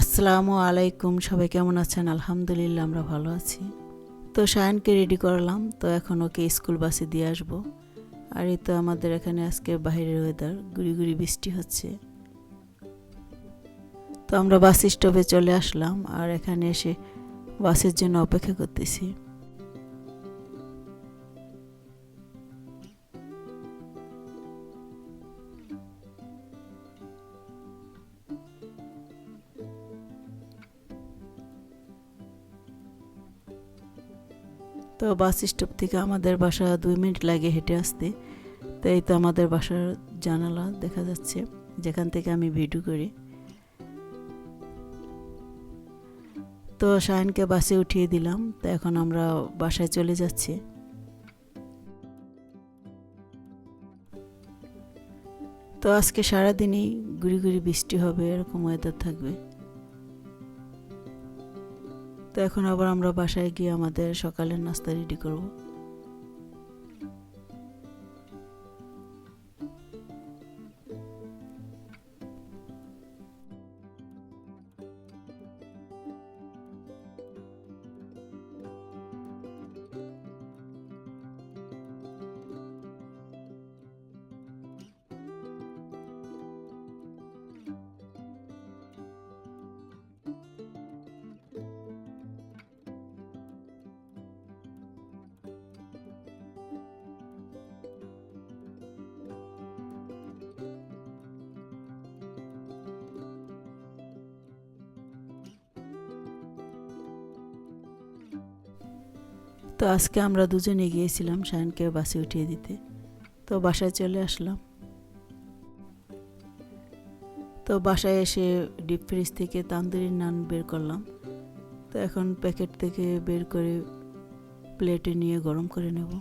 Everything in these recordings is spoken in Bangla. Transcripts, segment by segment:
আসসালামু আলাইকুম, সবাই কেমন আছেন? আলহামদুলিল্লাহ, আমরা ভালো আছি। তো শায়নকে রেডি করলাম, তো এখন ওকে স্কুল বাসে দিয়ে আসব। আর এই তো আমাদের এখানে আজকে বাইরের ওয়েদার গুড়ি গুড়ি বৃষ্টি হচ্ছে। তো আমরা বাস স্টপে চলে আসলাম, আর এখানে এসে বাসের জন্য অপেক্ষা করতেছি। তো বাস স্টপ থেকে আমাদের বাসা দুই মিনিট লাগে হেঁটে আসতে। তো এই তো আমাদের বাসার জানালা দেখা যাচ্ছে, যেখান থেকে আমি ভিডিও করি। তো শায়নকে বাসে উঠিয়ে দিলাম, তো এখন আমরা বাসায় চলে যাচ্ছি। তো আজকে সারাদিনই গুড়ি গুড়ি বৃষ্টি হবে, এরকম ওয়েদার থাকবে। তো এখন আবার আমরা বাসায় গিয়ে আমাদের সকালের নাস্তা রেডি করব। তো আজকে আমরা দুজনে গিয়েছিলাম শায়নকে বাসে উঠিয়ে দিতে। তো বাসায় চলে আসলাম। তো বাসায় এসে ডিপ ফ্রিজ থেকে তান্দুরি নান বের করলাম। তো এখন প্যাকেট থেকে বের করে প্লেটে নিয়ে গরম করে নেব।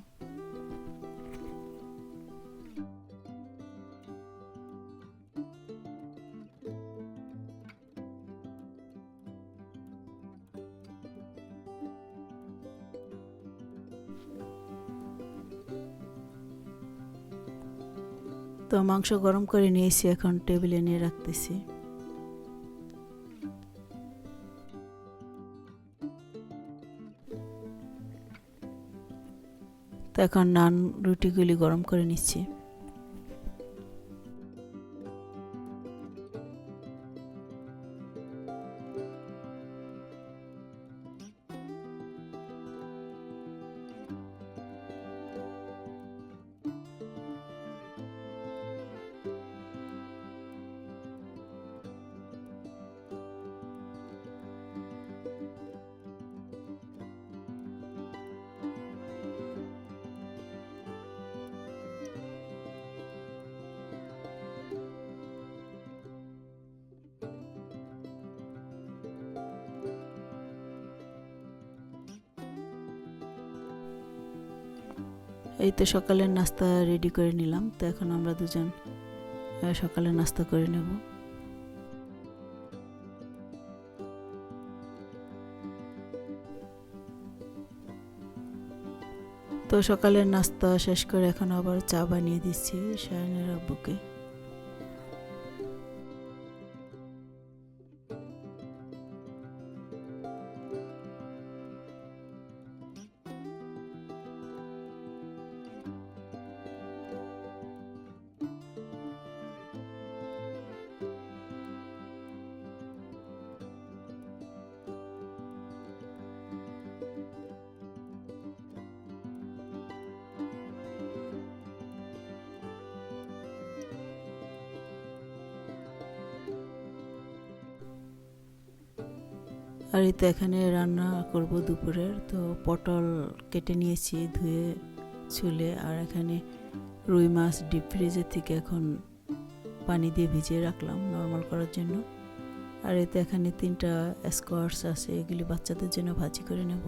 তো মাংস গরম করে নিয়েছি, এখন টেবিলে নিয়ে রাখতেছি। তো এখন নান রুটিগুলি গরম করে নিচ্ছি। এই তো সকালের নাস্তা রেডি করে নিলাম, তো এখন আমরা দুজন সকালে নাস্তা করে নেব। তো সকালের নাস্তা শেষ করে এখন আবার চা বানিয়ে দিচ্ছি শায়নের আব্বুকে। আর এই তো এখানে রান্না করব দুপুরের। তো পটল কেটে নিয়েছি ধুয়ে ছুলে আর এখানে রুই মাছ ডিপ ফ্রিজের থেকে এখন পানি দিয়ে ভিজিয়ে রাখলাম নর্মাল করার জন্য। আর এতে এখানে তিনটা স্কোয়ার্স আছে, এগুলি বাচ্চাদের জন্য ভাজি করে নেব।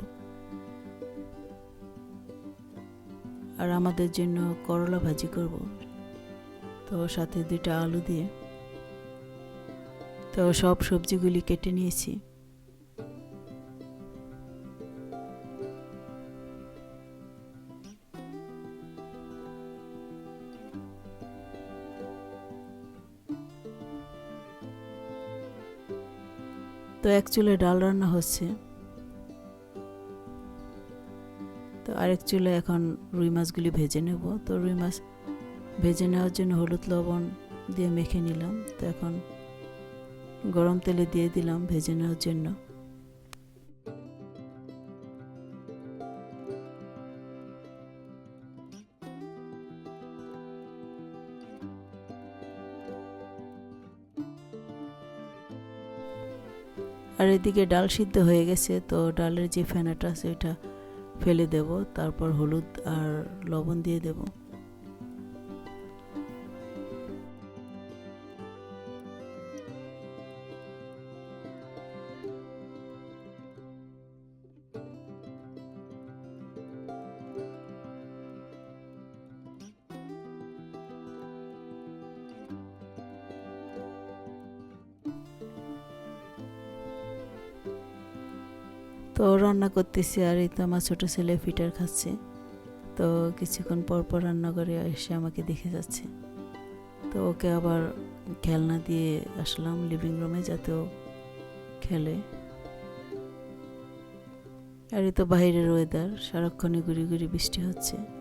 আর আমাদের জন্য করলা ভাজি করব। তো সাথে দুইটা আলু দিয়ে। তো সব সবজিগুলি কেটে নিয়েছি। তো এক চুলে ডাল রান্না হচ্ছে। তো আরেক চুলে এখন রুই মাছগুলি ভেজে নেব। তো রুই মাছ ভেজে নেওয়ার জন্য হলুদ লবণ দিয়ে মেখে নিলাম। তো এখন গরম তেলে দিয়ে দিলাম ভেজে নেওয়ার জন্য। আর এদিকে ডাল সিদ্ধ হয়ে গেছে, তো ডালের যে ফেনাটা আছে ওইটা ফেলে দেব, তারপর হলুদ আর লবণ দিয়ে দেব। রান্না করতেছি আর এই তো আমার ছোটো ছেলে ফিটার খাচ্ছে। তো কিছুক্ষণ পর পর রান্না করে এসে আমাকে দেখে যাচ্ছে। তো ওকে আবার খেলনা দিয়ে আসলাম লিভিং রুমে যাতে ও খেলে। আর এই তো বাইরের ওয়েদার সারাক্ষণে গুড়ি গুড়ি বৃষ্টি হচ্ছে।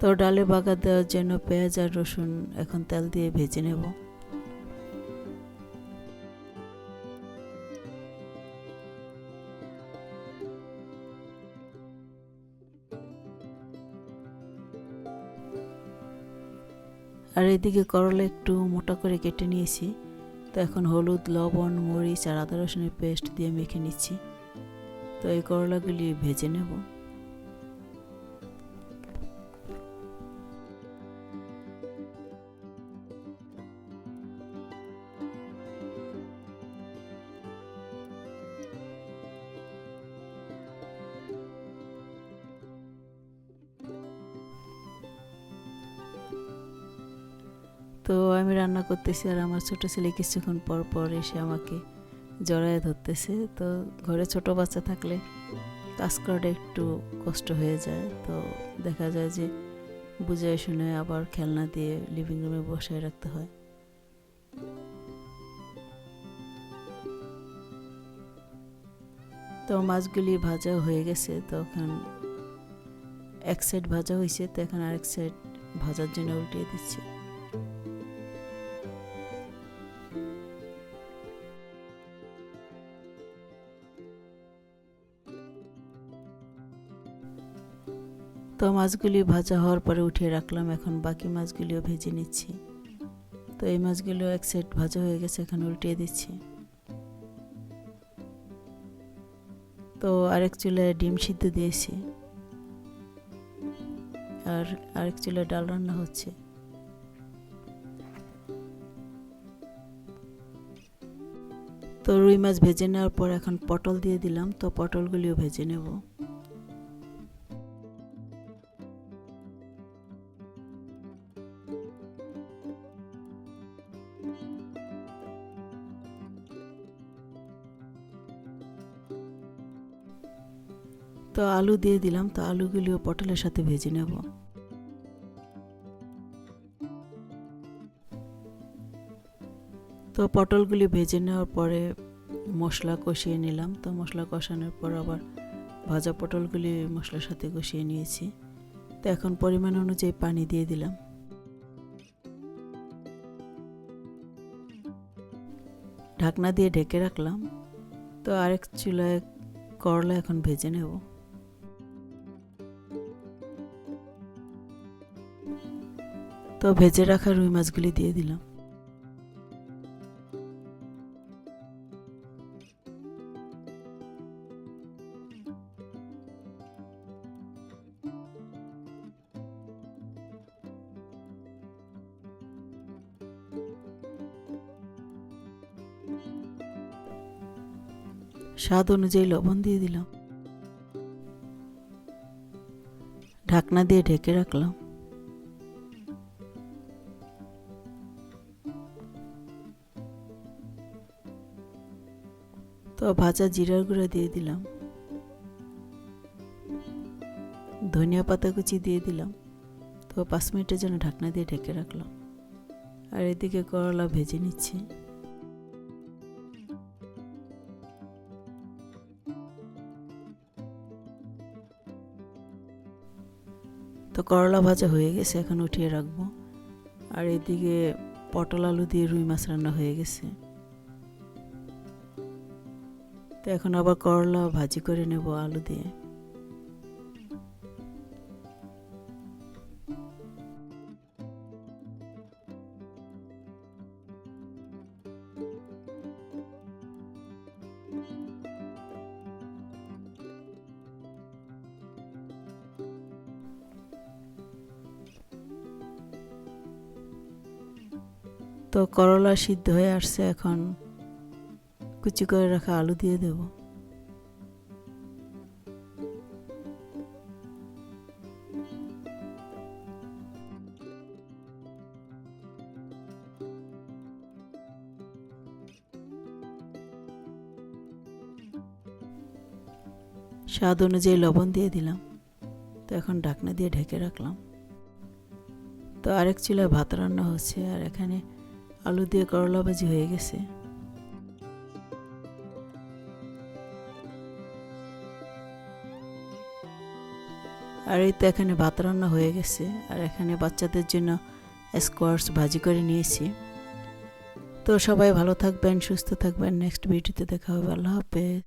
তো ডালে বাগার দেওয়ার জন্য পেঁয়াজ আর রসুন এখন তেল দিয়ে ভেজে নেব। আর এদিকে করলা একটু মোটা করে কেটে নিয়েছি। তো এখন হলুদ, লবণ, মরিচ আর আদা রসুনের পেস্ট দিয়ে মেখে নিচ্ছি। তো এই করলাগুলি ভেজে নেব। তো আমি রান্না করতেছি আর আমার ছোট ছেলে কিছুক্ষণ পর পর এসে আমাকে জড়ায় ধরতেছে। তো ঘরে ছোট বাচ্চা থাকলে কাজ করাটা একটু কষ্ট হয়ে যায়। তো দেখা যায় যে বুঝে শুনে আবার খেলনা দিয়ে লিভিং রুমে বসায় রাখতে হয়। তো মাছগুলি ভাজা হয়ে গেছে তখন এক সাইড ভাজা হয়েছে, তো এখন আরেক সাইড ভাজার জন্য উল্টিয়ে দিচ্ছি। তো মাছগুলি ভাজা হওয়ার পরে উঠিয়ে রাখলাম, এখন বাকি মাছগুলিও ভেজে নিচ্ছি। তো এই মাছগুলো এক সাইড ভাজা হয়ে গেছে, এখন উল্টিয়ে দিচ্ছি। তো আরেক চুলায় ডিম সিদ্ধ দিয়েছি। আর আরেক চুলায় ডাল রান্না হচ্ছে। তো রুই মাছ ভেজে নেওয়ার পর এখন পটল দিয়ে দিলাম, তো পটলগুলিও ভেজে নেব। আলু দিয়ে দিলাম, তো আলুগুলিও পটলের সাথে ভেজে নেব। তো পটলগুলি ভেজে নেওয়ার পরে মশলা কষিয়ে নিলাম। তো মশলা কষানোর পর আবার ভাজা পটলগুলি মশলার সাথে কষিয়ে নিয়েছি। তো এখন পরিমাণ অনুযায়ী পানি দিয়ে দিলাম। ঢাকনা দিয়ে ঢেকে রাখলাম। তো আরেক চুলায় করলা এখন ভেজে নেব। তো ভেজে রাখা রুই মাছগুলি দিয়ে দিলাম। স্বাদ অনুযায়ী লবণ দিয়ে দিলাম। ঢাকনা দিয়ে ঢেকে রাখলাম। তো ভাজা জিরার গুঁড়া দিয়ে দিলাম। ধনিয়া পাতা কুচি দিয়ে দিলাম। তো পাঁচ মিনিটের জন্য ঢাকনা দিয়ে ঢেকে রাখলাম। আর এদিকে করলা ভেজে নিচ্ছি। তো করলা ভাজা হয়ে গেছে, এখন উঠিয়ে রাখব। আর এদিকে পটল আলু দিয়ে রুই মাছ রান্না হয়ে গেছে। তো এখন আবার করলা ভাজি করে নেব আলু দিয়ে। তো করলা সিদ্ধ হয়ে আসছে এখন। কুচি করে রাখা আলু দিয়ে দেব। স্বাদ অনুযায়ী লবণ দিয়ে দিলাম। তো এখন ঢাকনা দিয়ে ঢেকে রাখলাম। তো আরেক চুলায় ভাত রান্না হচ্ছে আর এখানে আলু দিয়ে করলা ভাজি হয়ে গেছে। আর এই তো এখানে ভাত রান্না হয়ে গেছে। আর এখানে বাচ্চাদের জন্য স্কোয়ার্স ভাজি করে নিয়েছি। তো সবাই ভালো থাকবেন, সুস্থ থাকবেন। নেক্সট ভিডিওতে দেখা হবে। আল্লাহ হাফেজ।